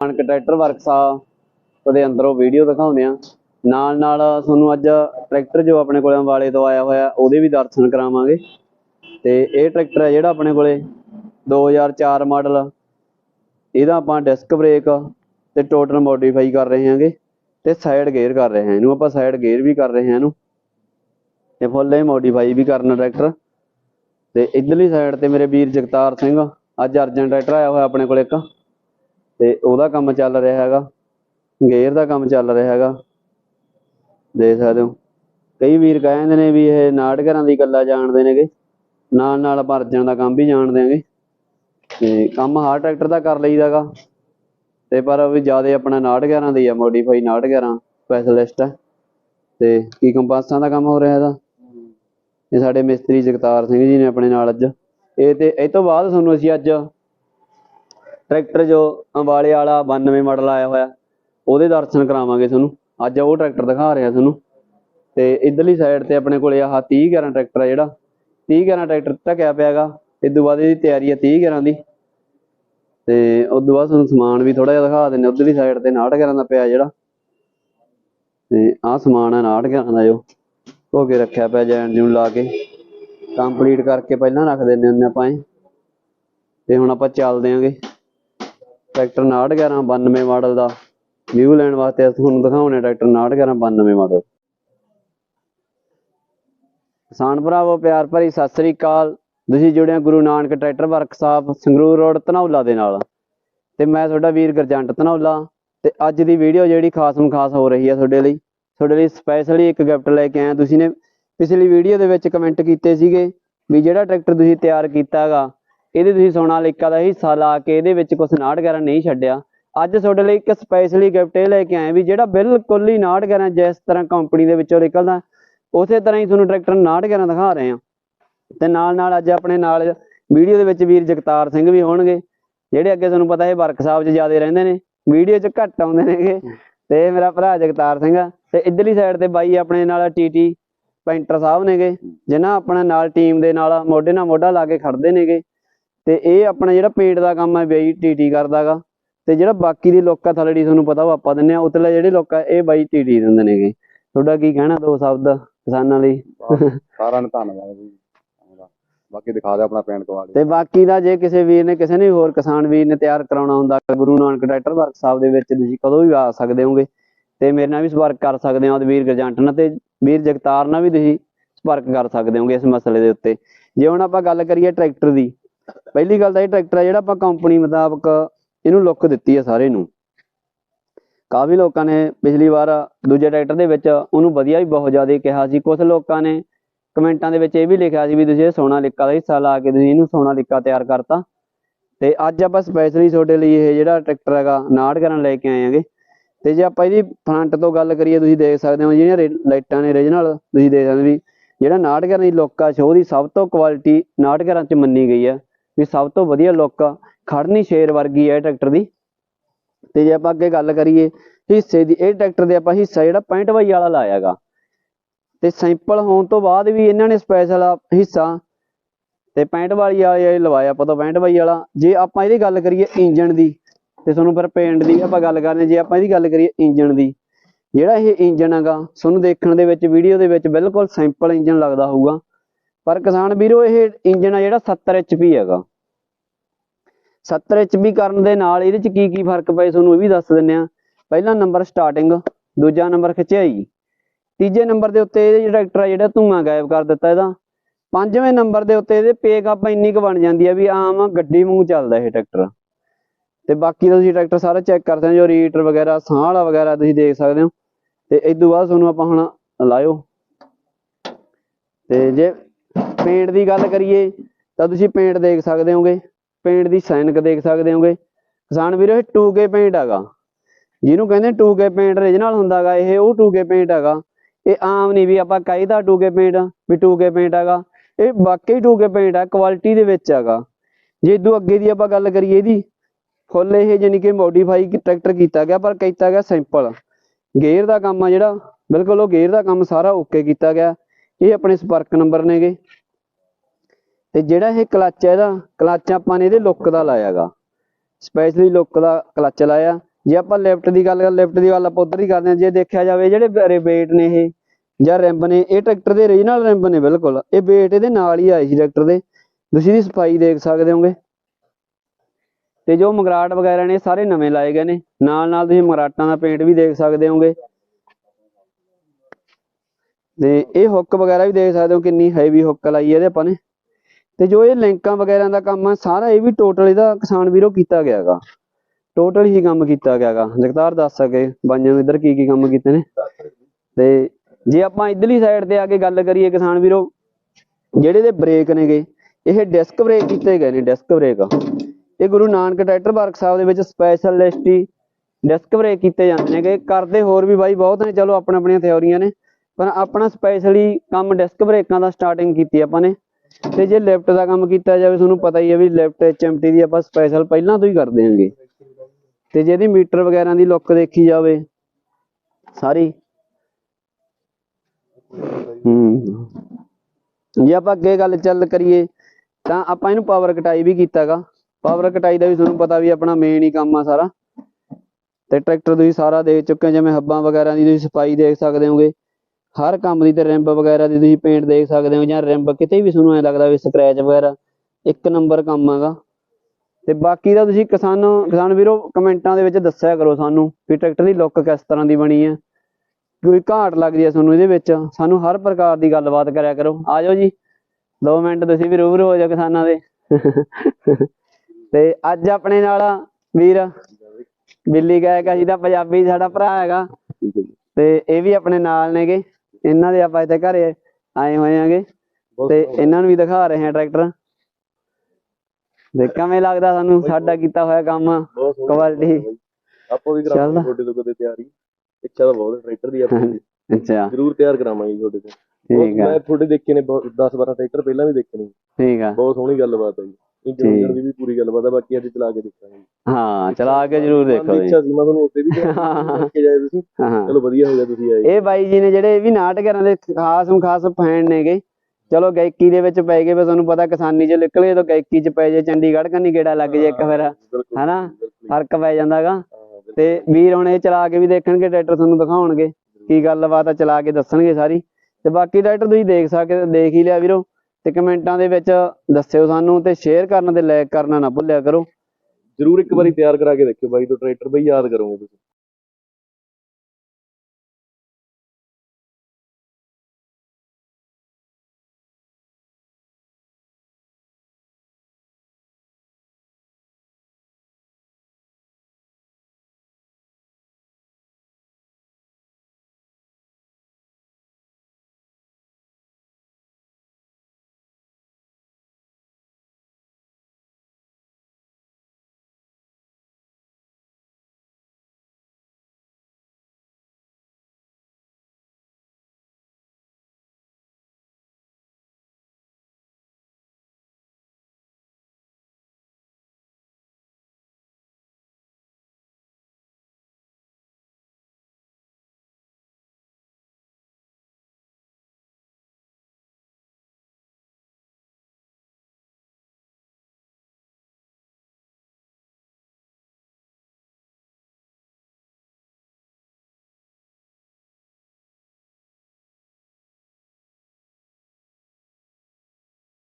ਕਣਕ tractor workshop ਉਹਦੇ ਅੰਦਰੋਂ ਵੀਡੀਓ ਦਿਖਾਉਂਦੇ ਆ। ਨਾਲ ਨਾਲ ਤੁਹਾਨੂੰ ਅੱਜ ਟਰੈਕਟਰ ਜੋ ਆਪਣੇ ਕੋਲੇ ਅੰਬਾਲੇ ਤੋਂ ਆਇਆ ਹੋਇਆ, ਉਹਦੇ ਵੀ ਦਰਸ਼ਨ ਕਰਾਵਾਂਗੇ। ਤੇ ਇਹ ਟਰੈਕਟਰ ਹੈ ਜਿਹੜਾ ਆਪਣੇ ਕੋਲੇ 2004 ਮਾਡਲ ਇਹਦਾ ਆਪਾਂ ਡਿਸਕ ਬ੍ਰੇਕ ਤੇ ਟੋਟਲ ਮੋਡੀਫਾਈ ਕਰ ਰਹੇ ਹਾਂਗੇ ਤੇ ਸਾਈਡ ਗੇਅਰ ਕਰ ਰਹੇ ਹਾਂ ਇਹਨੂੰ। ਆਪਾਂ ਸਾਈਡ ਗੇਅਰ ਵੀ ਕਰ ਰਹੇ ਹਾਂ ਇਹਨੂੰ। ਤੇ ਫੁੱਲ ਮੋਡੀਫਾਈ ਵੀ ਕਰਨਾ ਟਰੈਕਟਰ। ਤੇ ਇਧਰਲੀ ਸਾਈਡ ਤੇ ਮੇਰੇ ਵੀਰ ਜਗਤਾਰ ਸਿੰਘ, ਅੱਜ ਅਰਜਨ ਟਰੈਕਟਰ ਆਇਆ ਹੋਇਆ ਆਪਣੇ ਕੋਲ ਇੱਕ। ਤੇ ਉਹਦਾ ਕੰਮ ਚੱਲ ਰਿਹਾ ਹੈਗਾ। ਗੇਅਰ ਦਾ ਕੰਮ ਚੱਲ ਰਿਹਾ ਹੈਗਾ। ਦੇਖ ਸਕਦੇ ਹੋ। ਕਈ ਵੀਰ ਕਹਿੰਦੇ ਨੇ ਵੀ ਇਹ ਨਾਟਕਰਾਂ ਦੀ ਗੱਲਾਂ ਜਾਣਦੇ ਨੇਗੇ। ਨਾਲ ਨਾਲ ਆਪਾਂ ਦਾ ਕੰਮ ਵੀ ਜਾਣਦੇ ਆਂਗੇ ਤੇ ਕੰਮ ਹਰ ਟਰੈਕਟਰ ਦਾ ਕਰ ਲਈਦਾਗਾ ਤੇ ਪਰ ਵੀ ਜ਼ਿਆਦਾ ਆਪਣਾ 911 ਦੀ ਆ ਮੋਡੀਫਾਈ 911 ਸਪੈਸ਼ਲਿਸਟ ਹੈ ਤੇ ਕੀ ਕੰਪਾਸਾਂ ਦਾ ਕੰਮ ਹੋ ਰਿਹਾ ਇਹਦਾ? ਇਹ ਸਾਡੇ ਮਿਸਤਰੀ ਜਗਤਾਰ ਸਿੰਘ ਜੀ ਨੇ ਆਪਣੇ ਨਾਲ ਅੱਜ। ਇਹ ਤੇ, ਇਹ ਤੋਂ ਬਾਅਦ ਤੁਹਾਨੂੰ ਅਸੀਂ ਅੱਜ ਟਰੈਕਟਰ ਜੋ ਅੰਬਾਲੇ ਵਾਲਾ 92 ਮਾਡਲ ਆਇਆ ਹੋਇਆ, ਉਹਦੇ ਦਰਸ਼ਨ ਕਰਾਵਾਂਗੇ ਤੁਹਾਨੂੰ। ਅੱਜ ਉਹ ਟਰੈਕਟਰ ਦਿਖਾ ਰਿਹਾ ਤੁਹਾਨੂੰ। ਤੇ ਇਧਰਲੀ ਸਾਈਡ ਤੇ ਆਪਣੇ ਕੋਲੇ ਆਹ 30 11 ਟਰੈਕਟਰ ਆ ਜਿਹੜਾ। 30 11 ਟਰੈਕਟਰ ਢਕਿਆ ਪਿਆਗਾ। ਇਸ ਤੋਂ ਬਾਅਦ ਇਹਦੀ ਤਿਆਰੀ ਹੈ 30 11 ਦੀ। ਤੇ ਉਸ ਤੋਂ ਬਾਅਦ ਤੁਹਾਨੂੰ ਸਮਾਨ ਵੀ ਥੋੜਾ ਜਿਹਾ ਦਿਖਾ ਦਿੰਨੇ ਉਧਰਲੀ ਸਾਈਡ ਤੇ 69 11 ਦਾ ਪਿਆ ਜਿਹੜਾ। ਤੇ ਆਹ ਸਮਾਨ ਹੈ 69 11 ਦਾ ਜੋ। ਧੋ ਕੇ ਰੱਖਿਆ ਪਿਆ ਜੈਨ ਜੂਨ ਲਾ ਕੇ। ਕੰਪਲੀਟ ਕਰਕੇ ਪਹਿਲਾਂ ਰੱਖ ਦਿੰਨੇ ਹੁੰਦੇ ਆਪਾਂ ਇਹ। ਤੇ ਹੁਣ ਆਪਾਂ ਚੱਲਦੇ ਆਂਗੇ ਟਰੈਕਟਰ 69 11 92 ਮਾਡਲ ਦਾ। ਵਿਊ ਲੈਣ ਵਾਸਤੇ ਅਸੀਂ ਤੁਹਾਨੂੰ ਦਿਖਾਉਣੇ ਟਰੈਕਟਰ 69 11 92 ਮਾਡਲ। ਕਿਸਾਨ ਭਰਾਵੋ, ਪਿਆਰ ਭਰੀ ਸਤਿ ਸ੍ਰੀ ਅਕਾਲ। ਤੁਸੀਂ ਜੁੜੇ ਹੋ Guru Nanak tractor workshop Sangrur road Dhanaula ਦੇ ਨਾਲ। ਤੇ ਮੈਂ ਤੁਹਾਡਾ ਵੀਰ ਗਰਜੰਟ ਧਨੌਲਾ। ਤੇ ਅੱਜ ਦੀ ਵੀਡੀਓ ਜਿਹੜੀ ਖਾਸ ਖਾਸ ਹੋ ਰਹੀ ਹੈ ਤੁਹਾਡੇ ਲਈ ਤੁਹਾਡੇ ਲਈ ਸਪੈਸ਼ਲੀ ਇੱਕ ਗਿਫਟ ਲੈ ਕੇ ਆਇਆ। ਤੁਸੀਂ ਨੇ ਪਿਛਲੀ ਵੀਡੀਓ ਦੇ ਵਿੱਚ ਕਮੈਂਟ ਕੀਤੇ ਸੀਗੇ ਵੀ ਜਿਹੜਾ ਟਰੈਕਟਰ ਤੁਸੀਂ ਤਿਆਰ ਕੀਤਾਗਾ ਇਹਦੇ ਤੁਸੀਂ ਸੋਨਾ ਸੋਨਾਲੀਕਾ ਦਾ ਹਿੱਸਾ ਲਾ ਕੇ ਇਹਦੇ ਵਿੱਚ ਕੁਝ ਨਾੜ ਵਗੈਰਾ ਨਹੀਂ ਛੱਡਿਆ। ਅੱਜ ਤੁਹਾਡੇ ਲਈ ਇੱਕ ਸਪੈਸ਼ਲੀ ਗਿਫਟ ਇਹ ਲੈ ਕੇ ਆਏ ਵੀ ਜਿਹੜਾ ਬਿਲਕੁਲ ਹੀ ਨਾੜ ਵਗੈਰਾ ਜਿਸ ਤਰ੍ਹਾਂ ਕੰਪਨੀ ਦੇ ਵਿੱਚੋਂ ਨਿਕਲਦਾ, ਉਸੇ ਤਰ੍ਹਾਂ ਹੀ ਤੁਹਾਨੂੰ ਟਰੈਕਟਰ ਨਾੜ ਵਗੈਰਾ ਦਿਖਾ ਰਹੇ ਹਾਂ। ਤੇ ਨਾਲ ਨਾਲ ਅੱਜ ਆਪਣੇ ਨਾਲ ਵੀਡੀਓ ਦੇ ਵਿੱਚ ਵੀਰ ਜਗਤਾਰ ਸਿੰਘ ਵੀ ਹੋਣਗੇ, ਜਿਹੜੇ ਅੱਗੇ ਤੁਹਾਨੂੰ ਪਤਾ ਇਹ ਵਰਕ ਸਾਹਿਬ 'ਚ ਜ਼ਿਆਦਾ ਰਹਿੰਦੇ ਨੇ, ਵੀਡੀਓ 'ਚ ਘੱਟ ਆਉਂਦੇ ਨੇਗੇ। ਤੇ ਮੇਰਾ ਭਰਾ ਜਗਤਾਰ ਸਿੰਘ ਆ, ਤੇ ਇਧਰਲੀ ਸਾਈਡ ਤੇ ਬਾਈ ਆਪਣੇ ਨਾਲ ਟੀਟੀ ਪੈਂਟਰ ਸਾਹਿਬ ਨੇਗੇ, ਜਿਨ੍ਹਾਂ ਆਪਣਾ ਨਾਲ ਟੀਮ ਦੇ ਨਾਲ ਮੋਢੇ ਨਾਲ ਮੋਢਾ ਲਾ ਕੇ ਖੜਦੇ ਨੇਗੇ। ਤੇ ਇਹ ਆਪਣਾ ਜਿਹੜਾ ਪੇਂਟ ਦਾ ਕੰਮ ਹੈ ਬਾਈ ਟੀਟੀ ਕਰਦਾਗਾ। ਤੇ ਜਿਹੜਾ ਬਾਕੀ ਦੀ ਲੋਕਾਂ ਥਲੜੀ ਤੁਹਾਨੂੰ ਪਤਾ ਉਹ ਆਪਾਂ ਦਿੰਨੇ ਆ ਉਤਲੇ ਜਿਹੜੇ ਲੋਕ ਆ ਇਹ ਬਾਈ ਟੀਟੀ ਦਿੰਦੇ ਨੇਗੇ। ਤੁਹਾਡਾ ਕੀ ਕਹਿਣਾ ਦੋ ਸ਼ਬਦ ਕਿਸਾਨਾਂ ਲਈ? ਸਾਰਿਆਂ ਨੂੰ ਧੰਨਵਾਦ ਜੀ। ਬਾਕੀ ਦਿਖਾ ਦੇ ਆਪਣਾ ਪੈਂਟ ਕੁਆਲਿਟੀ ਤੇ ਬਾਕੀ ਦਾ ਜੇ ਕਿਸੇ ਵੀਰ ਨੇ ਕਿਸੇ ਨੇ ਹੋਰ ਕਿਸਾਨ ਵੀਰ ਨੇ ਤਿਆਰ ਕਰਾਉਣਾ ਹੁੰਦਾ ਗੁਰੂ ਨਾਨਕ ਟਰੈਕਟਰ ਵਰਕਸ਼ਾਪ ਦੇ ਵਿੱਚ ਤੁਸੀਂ ਕਦੋਂ ਵੀ ਆ ਸਕਦੇ ਹੋਗੇ ਤੇ ਮੇਰੇ ਨਾਲ ਵੀ ਸੰਪਰਕ ਕਰ ਸਕਦੇ ਹੋ ਤੇ ਵੀਰ ਗਰਜੰਟ ਨਾਲ ਤੇ ਵੀਰ ਜਗਤਾਰ ਨਾਲ ਵੀ ਤੁਸੀਂ ਸੰਪਰਕ ਕਰ ਸਕਦੇ ਹੋਗੇ ਇਸ ਮਸਲੇ ਦੇ ਉੱਤੇ। ਜੇ ਹੁਣ ਆਪਾਂ ਗੱਲ ਕਰੀਏ ਟਰੈਕਟਰ ਦੀ ਪਹਿਲੀ ਗੱਲ ਤਾਂ ਇਹ ਟਰੈਕਟਰ ਹੈ ਜਿਹੜਾ ਆਪਾਂ ਕੰਪਨੀ ਮੁਤਾਬਕ ਇਹਨੂੰ ਲੁੱਕ ਦਿੱਤੀ ਹੈ ਸਾਰੇ ਨੂੰ। ਕਾਫੀ ਲੋਕਾਂ ਨੇ ਪਿਛਲੀ ਵਾਰ ਦੂਜੇ ਟਰੈਕਟਰ ਦੇ ਵਿੱਚ ਉਹਨੂੰ ਵਧੀਆ ਵੀ ਬਹੁਤ ਜ਼ਿਆਦਾ ਕਿਹਾ ਸੀ। ਕੁਝ ਲੋਕਾਂ ਨੇ ਕਮੈਂਟਾਂ ਦੇ ਵਿੱਚ ਇਹ ਵੀ ਲਿਖਿਆ ਸੀ ਵੀ ਤੁਸੀਂ ਇਹ ਸੋਨਾਲੀਕਾ ਦਾ ਹਿੱਸਾ ਲਾ ਕੇ ਤੁਸੀਂ ਇਹਨੂੰ ਸੋਨਾਲੀਕਾ ਤਿਆਰ ਕਰਤਾ। ਤੇ ਅੱਜ ਆਪਾਂ ਸਪੈਸ਼ਲੀ ਤੁਹਾਡੇ ਲਈ ਇਹ ਜਿਹੜਾ ਟਰੈਕਟਰ ਹੈਗਾ, ਨਾੜ ਕਰਨ ਲੈ ਕੇ ਆਏ ਆਂਗੇ ਤੇ ਜੇ ਆਪਾਂ ਇਹਦੀ ਫਰੰਟ ਤੋਂ ਗੱਲ ਕਰੀਏ, ਤੁਸੀਂ ਦੇਖ ਸਕਦੇ ਹੋ ਜਿਹੜੀਆਂ ਲਾਈਟਾਂ ਨੇ ਰੀਜਨਲ ਤੁਸੀਂ ਦੇਖ ਸਕਦੇ ਵੀ ਜਿਹੜਾ ਨਾੜ ਦੀ ਲੁੱਕ ਆ, ਸ਼ੋਅ ਦੀ ਸਭ ਤੋਂ ਕੁਆਲਿਟੀ ਨਾੜ ਕਰਨ ਚ ਮੰਨੀ ਗਈ ਆ। ਵੀ ਸਭ ਤੋਂ ਵਧੀਆ ਲੁੱਕ ਆ ਖੜਨੀ ਸ਼ੇਰ ਵਰਗੀ ਹੈ ਇਹ ਟਰੈਕਟਰ ਦੀ। ਤੇ ਜੇ ਆਪਾਂ ਅੱਗੇ ਗੱਲ ਕਰੀਏ, ਹਿੱਸੇ ਦੀ, ਇਹ ਟਰੈਕਟਰ ਦੇ ਆਪਾਂ ਹਿੱਸਾ ਜਿਹੜਾ 65 ਬਾਈ ਵਾਲਾ ਲਾਇਆਗਾ। ਤੇ ਸਿੰਪਲ ਹੋਣ ਤੋਂ ਬਾਅਦ ਵੀ ਇਹਨਾਂ ਨੇ ਸਪੈਸ਼ਲ ਹਿੱਸਾ। ਤੇ 65 ਵਾਲੀ ਵਾਲੇ ਇਹ ਲਵਾਇਆ ਪਤਾ 65 ਬਾਈ ਵਾਲਾ। ਜੇ ਆਪਾਂ ਇਹਦੀ ਗੱਲ ਕਰੀਏ ਇੰਜਨ ਦੀ, ਤੇ ਤੁਹਾਨੂੰ ਫਿਰ ਪੇਂਟ ਦੀ ਆਪਾਂ ਗੱਲ ਕਰਨੀ, ਜੇ ਆਪਾਂ ਇਹਦੀ ਗੱਲ ਕਰੀਏ ਇੰਜਨ ਦੀ, ਜਿਹੜਾ ਇਹ ਇੰਜਨ ਹੈਗਾ, ਤੁਹਾਨੂੰ ਦੇਖਣ ਦੇ ਵਿੱਚ ਵੀਡੀਓ ਦੇ ਵਿੱਚ ਬਿਲਕੁਲ ਸਿੰਪਲ ਇੰਜਨ ਲੱਗਦਾ ਹੋਊਗਾ। ਪਰ ਕਿਸਾਨ ਵੀਰੋ, ਇਹ ਇੰਜਨ ਆ ਜਿਹੜਾ 70 HP ਹੈਗਾ। 70 HP ਕਰਨ ਦੇ ਨਾਲ ਇਹਦੇ ਚ ਕੀ ਕੀ ਫ਼ਰਕ ਪਏ ਤੁਹਾਨੂੰ ਇਹ ਵੀ ਦੱਸ ਦਿੰਨੇ ਆ ਪਹਿਲਾ ਨੰਬਰ ਸਟਾਰਟਿੰਗ ਦੂਜਾ ਨੰਬਰ ਖਿਚਾਈ, ਤੀਜੇ ਨੰਬਰ ਦੇ ਉੱਤੇ ਇਹ ਟਰੈਕਟਰ ਆ ਜਿਹੜਾ ਧੂਆਂ ਗਾਇਬ ਕਰ ਦਿੱਤਾ ਇਹਦਾ, ਪੰਜਵੇਂ ਨੰਬਰ ਦੇ ਉੱਤੇ ਇਹਦੇ ਪੇਕ ਅਪ ਇੰਨੀ ਕੁ ਬਣ ਜਾਂਦੀ ਆ ਵੀ ਆਮ ਗੱਡੀ ਵਾਂਗੂ ਚੱਲਦਾ ਇਹ ਟਰੈਕਟਰ ਤੇ ਬਾਕੀ ਦਾ ਤੁਸੀਂ ਟਰੈਕਟਰ ਸਾਰਾ ਚੈੱਕ ਕਰ ਸਕਦੇ ਹੋ, ਜੋ ਰੀਟਰ ਵਗੈਰਾ, ਸਾਹ ਵਗੈਰਾ ਤੁਸੀਂ ਦੇਖ ਸਕਦੇ ਹੋ। ਤੇ ਇਸ ਤੋਂ ਬਾਅਦ ਤੁਹਾਨੂੰ ਆਪਾਂ ਹੁਣ ਲਾਇਓ। ਤੇ ਜੇ ਪੇਂਟ ਦੀ ਗੱਲ ਕਰੀਏ, ਤਾਂ ਤੁਸੀਂ ਪੇਂਟ ਦੇਖ ਸਕਦੇ ਹੋਗੇ। ਪੇਂਟ ਦੀ ਸਾਈਨਕ ਦੇਖ ਸਕਦੇ ਹੋਗੇ। ਕਿਸਾਨ ਵੀਰੋ, ਇਹ 2K ਪੇਂਟ ਹੈਗਾ। ਜਿਹਨੂੰ ਕਹਿੰਦੇ 2K ਪੇਂਟ origignal ਹੁੰਦਾਗਾ, ਇਹ ਉਹ 2K ਪੇਂਟ ਹੈਗਾ। ਇਹ ਆਮ ਨਹੀਂ ਵੀ ਆਪਾਂ ਕਹੀਦਾ 2K ਪੇਂਟ ਵੀ 2K ਪੇਂਟ ਹੈਗਾ। ਇਹ ਵਾਕਈ 2K ਪੇਂਟ ਆ ਕੁਆਲਿਟੀ ਦੇ ਵਿੱਚ ਹੈਗਾ। ਜੇ ਇਦੋਂ ਅੱਗੇ ਦੀ ਆਪਾਂ ਗੱਲ ਕਰੀਏ ਇਹਦੀ ਫੁੱਲ ਇਹ ਜਾਨੀ ਕਿ ਮੋਡੀਫਾਈ ਟਰੈਕਟਰ ਕੀਤਾ ਗਿਆ, ਪਰ ਕੀਤਾ ਗਿਆ ਸਿੰਪਲ ਗੇਅਰ ਦਾ ਕੰਮ ਆ ਜਿਹੜਾ, ਬਿਲਕੁਲ ਉਹ ਗੇਅਰ ਦਾ ਕੰਮ ਸਾਰਾ ਓਕੇ ਕੀਤਾ ਗਿਆ। ਇਹ ਆਪਣੇ ਸੰਪਰਕ ਨੰਬਰ ਨੇਗੇ। ਤੇ ਜਿਹੜਾ ਇਹ ਕਲੱਚ ਹੈ ਇਹਦਾ, ਕਲੱਚ ਆਪਾਂ ਨੇ ਇਹਦੇ ਲੁੱਕ ਦਾ ਲਾਇਆਗਾ ਸਪੈਸ਼ਲੀ ਲੁੱਕ ਦਾ ਕਲੱਚ ਲਾਇਆ। ਜੇ ਆਪਾਂ ਲਿਫਟ ਦੀ ਗੱਲ ਕਰ ਲਿਫਟ ਦੀ ਗੱਲ ਆਪਾਂ ਉਧਰ ਹੀ ਕਰਦੇ ਹਾਂ। ਜੇ ਦੇਖਿਆ ਜਾਵੇ, ਜਿਹੜੇ ਰਿਬੇਟ ਨੇ ਇਹ, ਜਾਂ ਰਿੰਬ ਨੇ, ਇਹ ਟਰੈਕਟਰ ਦੇ ਓਰੀਜਨਲ ਰਿੰਬ ਨੇ ਬਿਲਕੁਲ। ਇਹ ਬੇਟ ਇਹਦੇ ਨਾਲ ਹੀ ਆਏ ਸੀ ਟਰੈਕਟਰ ਦੇ। ਤੁਸੀਂ ਇਹਦੀ ਸਫ਼ਾਈ ਦੇਖ ਸਕਦੇ ਹੋਗੇ। ਤੇ ਜੋ ਮਗਰਾਟ ਵਗੈਰਾ ਨੇ ਸਾਰੇ ਨਵੇਂ ਲਾਏ ਗਏ ਨੇ। ਨਾਲ ਨਾਲ ਤੁਸੀਂ ਮਗਰਾਟਾਂ ਦਾ ਪੇਂਟ ਵੀ ਦੇਖ ਸਕਦੇ ਹੋਗੇ। ਤੇ ਇਹ ਹੁੱਕ ਵਗੈਰਾ ਵੀ ਦੇਖ ਸਕਦੇ ਹੋ, ਕਿੰਨੀ ਹੈਵੀ ਹੁੱਕ ਲਾਈ ਇਹਦੇ ਆਪਾਂ ਨੇ। ਤੇ ਜੋ ਇਹ ਲਿੰਕਾਂ ਵਗੈਰਾ ਦਾ ਕੰਮ ਆ, ਸਾਰਾ ਇਹ ਵੀ ਟੋਟਲ ਇਹਦਾ ਕਿਸਾਨ ਵੀਰੋ ਕੀਤਾ ਗਿਆ ਟੋਟਲ ਹੀ ਕੰਮ ਕੀਤਾ ਗਿਆ ਜਗਤਾਰ ਦੱਸ ਸਕੇ ਬਾਈਆਂ ਨੂੰ ਇੱਧਰ ਕੀ ਕੀ ਕੰਮ ਕੀਤੇ ਨੇ। ਤੇ ਜੇ ਆਪਾਂ ਇਧਰਲੀ ਸਾਈਡ ਤੇ ਆ ਕੇ ਗੱਲ ਕਰੀਏ ਕਿਸਾਨ ਵੀਰੋ, ਜਿਹੜੇ ਦੇ ਬ੍ਰੇਕ ਨੇਗੇ, ਇਹ ਡਿਸਕ ਬ੍ਰੇਕ ਕੀਤੇ ਗਏ ਨੇ ਡਿਸਕ ਬ੍ਰੇਕ ਇਹ ਗੁਰੂ ਨਾਨਕ ਟਰੈਕਟਰ ਵਰਕਸ਼ਾਪ ਦੇ ਵਿੱਚ ਸਪੈਸ਼ਲਿਸਟ ਡਿਸਕ ਬ੍ਰੇਕ ਕੀਤੇ ਜਾਂਦੇ ਨੇਗੇ। ਕਰਦੇ ਹੋਰ ਵੀ ਬਾਈ ਬਹੁਤ ਨੇ, ਚਲੋ ਆਪਣ ਆਪਣੀਆਂ ਥਿਉਰੀਆਂ ਨੇ, ਪਰ ਆਪਣਾ ਸਪੈਸ਼ਲੀ ਕੰਮ ਡਿਸਕ ਬ੍ਰੇਕਾਂ ਦਾ ਸਟਾਰਟਿੰਗ ਕੀਤੀ ਆਪਾਂ ਨੇ। ਤੇ ਜੇ ਲਿਫਟ ਦਾ ਕੰਮ ਕੀਤਾ ਜਾਵੇ, ਤੁਹਾਨੂੰ ਪਤਾ ਹੀ ਹੈ ਵੀ ਲਿਫਟ ਐਚਐਮਟੀ ਦੀ ਆਪਾਂ ਸਪੈਸ਼ਲ ਪਹਿਲਾਂ ਤੋਂ ਹੀ ਕਰਦੇ ਆਂਗੇ ਤੇ ਜੇ ਮੀਟਰ ਵਗੈਰਾ ਦੀ ਲੁੱਕ ਦੇਖੀ ਜਾਵੇ, ਸਾਰੀ। ਹੂੰ। ਜੇ ਆਪਾਂ ਅੱਗੇ ਗੱਲ ਚੱਲ ਕਰੀਏ, ਤਾਂ ਆਪਾਂ ਇਹਨੂੰ ਪਾਵਰ ਕਟਾਈ ਵੀ ਕੀਤਾਗਾ। ਪਾਵਰ ਕਟਾਈ ਦਾ ਵੀ ਤੁਹਾਨੂੰ ਪਤਾ ਵੀ ਆਪਣਾ ਮੇਨ ਹੀ ਕੰਮ ਆ ਸਾਰਾ। ਤੇ ਟਰੈਕਟਰ ਤੁਸੀਂ ਸਾਰਾ ਦੇਖ ਚੁੱਕੇ ਜਿਵੇਂ ਹੱਬਾਂ ਵਗੈਰਾ ਦੀ ਤੁਸੀਂ ਸਫ਼ਾਈ ਦੇਖ ਸਕਦੇ ਹੋਗੇ। ਹਰ ਕੰਮ ਦੀ ਤੇ ਰਿੰਬ ਵਗੈਰਾ ਦੀ ਤੁਸੀਂ ਪੇਂਟ ਦੇਖ ਸਕਦੇ ਹੋ ਜਾਂ ਰਿੰਬ ਕਿਤੇ ਵੀ ਤੁਹਾਨੂੰ ਐ ਲੱਗਦਾ ਵੀ ਸਕ੍ਰੈਚ ਵਗੈਰਾ ਇੱਕ ਨੰਬਰ ਕੰਮ ਹੈਗਾ। ਤੇ ਬਾਕੀ ਦਾ ਤੁਸੀਂ ਕਿਸਾਨ ਕਿਸਾਨ ਵੀਰੋ ਕਮੈਂਟਾਂ ਦੇ ਵਿੱਚ ਦੱਸਿਆ ਕਰੋ ਸਾਨੂੰ ਵੀ ਟਰੈਕਟਰ ਦੀ ਲੁੱਕ ਕਿਸ ਤਰ੍ਹਾਂ ਦੀ ਬਣੀ ਹੈ। ਕੋਈ ਘਾਟ ਲੱਗਦੀ ਹੈ ਤੁਹਾਨੂੰ ਇਹਦੇ ਵਿੱਚ ਸਾਨੂੰ ਹਰ ਪ੍ਰਕਾਰ ਦੀ ਗੱਲਬਾਤ ਕਰਿਆ ਕਰੋ। ਆ ਜਾਓ ਜੀ 2 ਮਿੰਟ ਤੁਸੀਂ ਵੀ ਰੂਬਰੂ ਹੋ ਜਾਓ ਕਿਸਾਨਾਂ ਦੇ। ਤੇ ਅੱਜ ਆਪਣੇ ਨਾਲ ਵੀਰ ਬਿੱਲੀ ਗਾਇਕ ਆ ਜਿਹਦਾ ਪੰਜਾਬੀ ਸਾਡਾ ਭਰਾ ਹੈਗਾ। ਜੀ। ਤੇ ਇਹ ਵੀ ਆਪਣੇ ਨਾਲ ਨੇਗੇ। ਇਹਨਾਂ ਦੇ ਆਪਾਂ ਇੱਥੇ ਘਰੇ ਆਏ ਹੋਏ ਆਂਗੇ ਤੇ ਇਹਨਾਂ ਨੂੰ ਵੀ ਦਿਖਾ ਰਹੇ ਹਾਂ ਟਰੈਕਟਰ। ਤੇ ਕਿਵੇਂ ਲੱਗਦਾ ਸਾਨੂੰ ਸਾਡਾ ਕੀਤਾ ਹੋਇਆ ਕੰਮ ਕੁਆਲਿਟੀ ਆਪਾਂ ਵੀ। ਕਰਾਵਾਂਗੇ ਤੁਹਾਡੇ ਤੋਂ ਕਦੇ ਤਿਆਰੀ। ਇੱਛਾ ਤਾਂ ਬਹੁਤ ਹੈ ਟਰੈਕਟਰ ਦੀ ਆਪਣੀ। ਅੱਛਾ। ਜ਼ਰੂਰ ਤਿਆਰ ਕਰਾਵਾਂਗੇ ਤੁਹਾਡੇ ਤੋਂ। ਠੀਕ ਆ। ਮੈਂ ਤੁਹਾਡੇ ਦੇਖੇ ਨੇ 10 12 ਟਰੈਕਟਰ ਪਹਿਲਾਂ ਵੀ ਦੇਖੇ ਨੇ। ਠੀਕ ਆ। ਬਹੁਤ ਸੋਹਣੀ ਗੱਲਬਾਤ ਹੈ ਜੀ। ਇੰਜਨ ਦੀ ਵੀ ਪੂਰੀ ਗੱਲਬਾਤ ਹੈ ਬਾਕੀ ਅੱਜ ਚਲਾ ਕੇ ਦੇਖਾਂਗੇ। ਹਾਂ ਚਲਾ ਕੇ ਜਰੂਰ ਦੇਖੋ ਜੀ। ਇੱਛਾ ਸੀ ਮੈਂ ਤੁਹਾਨੂੰ ਉੱਤੇ ਵੀ ਕਿ ਜਾਏ ਤੁਸੀਂ। ਚਲੋ ਵਧੀਆ ਹੋ ਗਿਆ ਤੁਸੀਂ ਆਏ। ਇਹ ਬਾਈ ਜੀ ਨੇ ਜਿਹੜੇ ਵੀ ਨਾਟਕਾਂ ਦੇ ਖਾਸ ਨੂੰ ਖਾਸ ਫੈਨ ਨੇਗੇ। ਚਲੋ ਗਾਇਕੀ ਦੇ ਵਿੱਚ ਪੈ ਗਏ ਵੀ ਤੁਹਾਨੂੰ ਪਤਾ ਕਿਸਾਨੀ ਚ ਨਿਕਲ ਤਾਂ ਗਾਇਕੀ ਚ ਪੈ ਜੇ ਚੰਡੀਗੜ੍ਹ ਕੰਨੀ ਗੇੜਾ ਲੱਗ ਜੇ ਇੱਕ ਫਿਰ ਬਿਲਕੁਲ ਹਨਾ। ਫ਼ਰਕ ਪੈ ਜਾਂਦਾਗਾ। ਤੇ ਵੀਰ ਹੁਣ ਇਹ ਚਲਾ ਕੇ ਵੀ ਦੇਖਣਗੇ ਟਰੈਕਟਰ ਤੁਹਾਨੂੰ ਦਿਖਾਉਣਗੇ। ਕੀ ਗੱਲਬਾਤ ਆ ਚਲਾ ਕੇ ਦੱਸਣਗੇ ਸਾਰੀ। ਤੇ ਬਾਕੀ ਟਰੈਕਟਰ ਤੁਸੀਂ ਦੇਖ ਸਕਦੇ, ਦੇਖ ਹੀ ਲਿਆ ਵੀਰੋ, ਤੇ ਕਮੈਂਟਾਂ ਦੇ ਵਿੱਚ ਦੱਸਿਓ ਸਾਨੂੰ ਤੇ ਸ਼ੇਅਰ ਕਰਨ ਤੇ ਲਾਈਕ ਕਰਨਾ ਨਾ ਭੁੱਲਿਆ ਕਰੋ। ਜ਼ਰੂਰ ਇੱਕ ਵਾਰੀ ਤਿਆਰ ਕਰਾ ਕੇ ਦੇਖਿਓ ਬਾਈ ਤੋਂ ਟਰੈਕਟਰ ਬਈ ਯਾਦ ਕਰੋਗੇ ਤੁਸੀਂ।